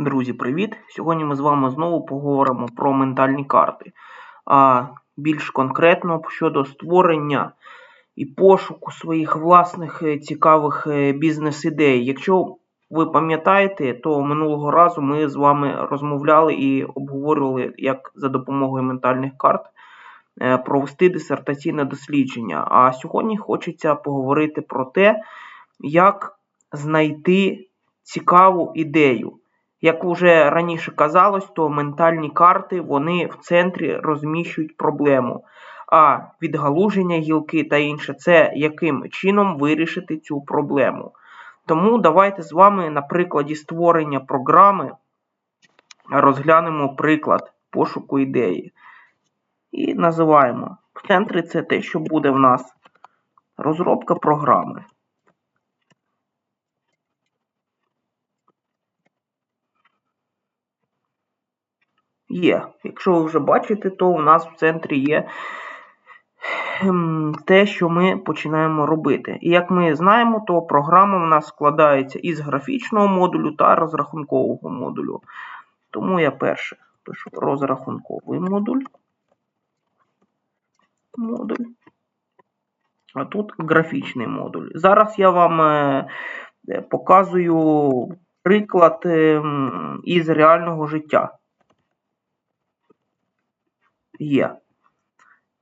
Друзі, привіт! Сьогодні ми з вами знову поговоримо про ментальні карти. А більш конкретно щодо створення і пошуку своїх власних е, цікавих е, бізнес-ідей. Якщо ви пам'ятаєте, то минулого разу ми з вами розмовляли і обговорювали, як за допомогою ментальних карт е, провести дисертаційне дослідження. А сьогодні хочеться поговорити про те, як знайти цікаву ідею. Як вже раніше казалось, то ментальні карти вони в центрі розміщують проблему. А відгалуження гілки та інше це яким чином вирішити цю проблему. Тому давайте з вами на прикладі створення програми розглянемо приклад пошуку ідеї. І називаємо. В центрі це те, що буде в нас розробка програми. Є. Якщо ви вже бачите, то у нас в центрі є ем, те, що ми починаємо робити. І як ми знаємо, то програма в нас складається із графічного модулю та розрахункового модулю. Тому я перше пишу розрахунковий модуль. Модуль. А тут графічний модуль. Зараз я вам е, показую приклад е, із реального життя є.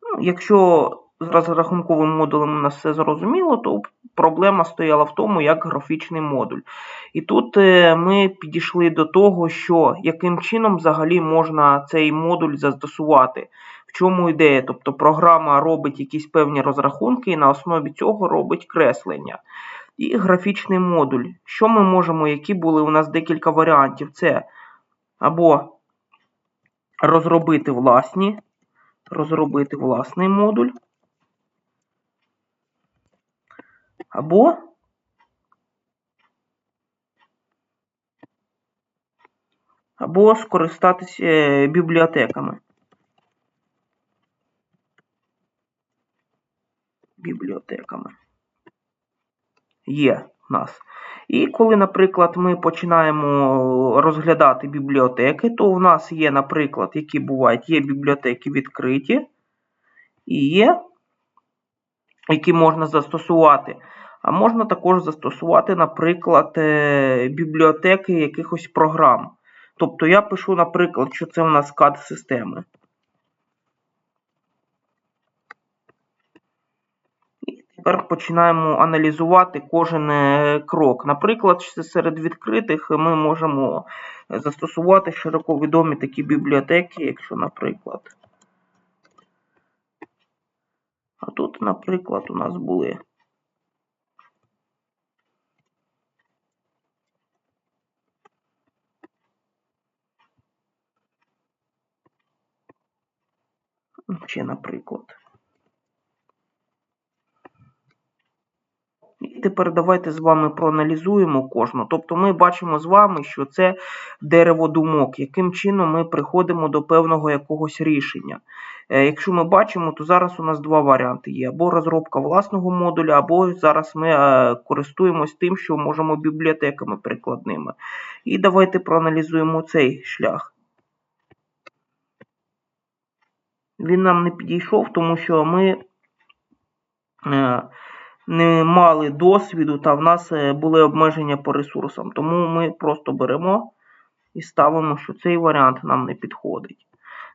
Ну, Якщо з розрахунковим модулем у нас все зрозуміло, то проблема стояла в тому, як графічний модуль. І тут е, ми підійшли до того, що яким чином взагалі можна цей модуль застосувати. В чому ідея? Тобто програма робить якісь певні розрахунки і на основі цього робить креслення. І графічний модуль. Що ми можемо, які були у нас декілька варіантів, це або розробити власні розробити власний модуль. Або або скористатися е, бібліотеками. Бібліотеками. Є в нас. І коли, наприклад, ми починаємо розглядати бібліотеки, то у нас є, наприклад, які бувають, є бібліотеки відкриті і є, які можна застосувати. А можна також застосувати, наприклад, е, бібліотеки якихось програм. Тобто я пишу, наприклад, що це у нас CAD-системи. Тепер починаємо аналізувати кожен е, крок. Наприклад, серед відкритих ми можемо застосувати широко відомі такі бібліотеки, якщо, наприклад. А тут, наприклад, у нас були. Ще, наприклад. І тепер давайте з вами проаналізуємо кожну. Тобто ми бачимо з вами, що це дерево думок, яким чином ми приходимо до певного якогось рішення. Е, якщо ми бачимо, то зараз у нас два варіанти є: або розробка власного модуля, або зараз ми е, користуємось тим, що можемо бібліотеками прикладними. І давайте проаналізуємо цей шлях. Він нам не підійшов, тому що ми. Не мали досвіду, та в нас е, були обмеження по ресурсам. Тому ми просто беремо і ставимо, що цей варіант нам не підходить.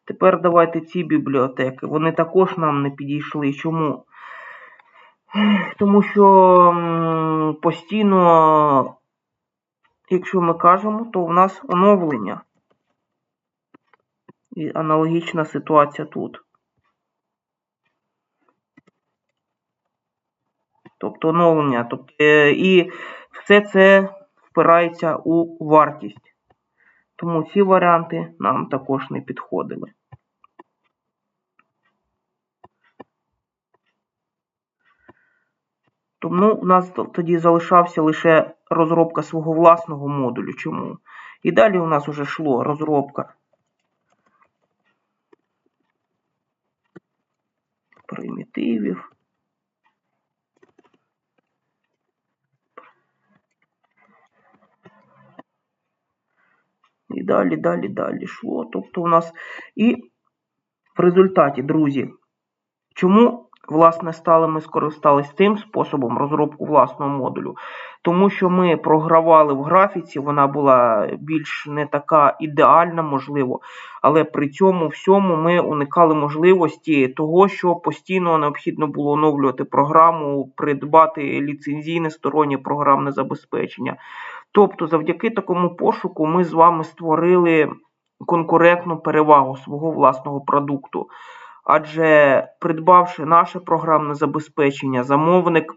Тепер давайте ці бібліотеки. Вони також нам не підійшли. Чому? Тому що постійно, якщо ми кажемо, то в нас оновлення. І аналогічна ситуація тут. Тобто оновлення. Тобто, е, І все це впирається у вартість. Тому ці варіанти нам також не підходили. Тому у нас тоді залишався лише розробка свого власного модулю. Чому? І далі у нас вже йшло розробка примітивів. Далі, далі, далі йшло. Тобто у нас і в результаті, друзі, чому, власне, стали ми скористались тим способом розробку власного модулю? Тому що ми програвали в графіці, вона була більш не така ідеальна, можливо, але при цьому всьому ми уникали можливості того, що постійно необхідно було оновлювати програму, придбати ліцензійне стороннє програмне забезпечення. Тобто, завдяки такому пошуку ми з вами створили конкурентну перевагу свого власного продукту. Адже придбавши наше програмне забезпечення, замовник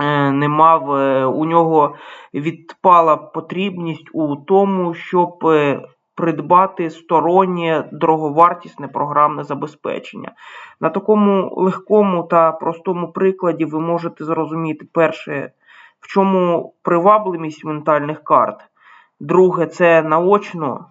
е, не мав, е, у нього відпала потрібність у тому, щоб е, придбати стороннє дороговартісне програмне забезпечення. На такому легкому та простому прикладі ви можете зрозуміти перше, в чому привабливість ментальних карт. Друге, це наочно.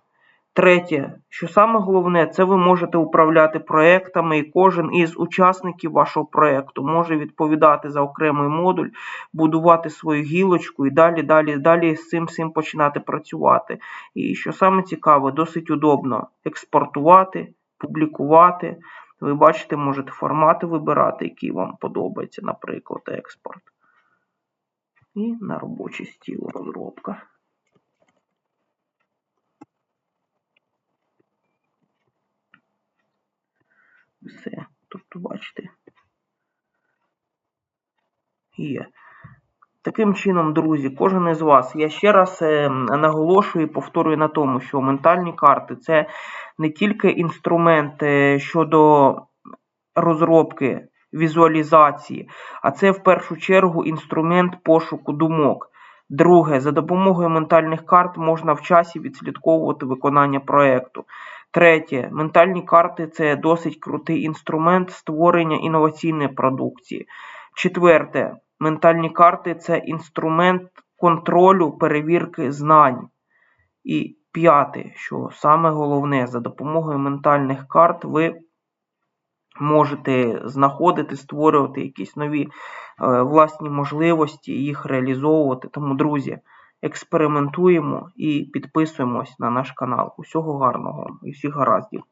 Третє, що саме головне, це ви можете управляти проектами, і кожен із учасників вашого проекту може відповідати за окремий модуль, будувати свою гілочку і далі, далі, далі з цим всім починати працювати. І що саме цікаве, досить удобно експортувати, публікувати. Ви бачите, можете формати вибирати, які вам подобаються, наприклад, експорт. І на робочий стіл розробка. Все. Тобто, бачите. Є. Таким чином, друзі, кожен із вас, я ще раз е, наголошую і повторюю на тому, що ментальні карти це не тільки інструмент е, щодо розробки візуалізації, а це в першу чергу інструмент пошуку думок. Друге, за допомогою ментальних карт можна в часі відслідковувати виконання проєкту. Третє, ментальні карти це досить крутий інструмент створення інноваційної продукції. Четверте, ментальні карти це інструмент контролю перевірки знань. І п'яте, що саме головне, за допомогою ментальних карт ви можете знаходити, створювати якісь нові е, власні можливості, їх реалізовувати. Тому, друзі, експериментуємо і підписуємось на наш канал. Усього гарного і всіх гараздів!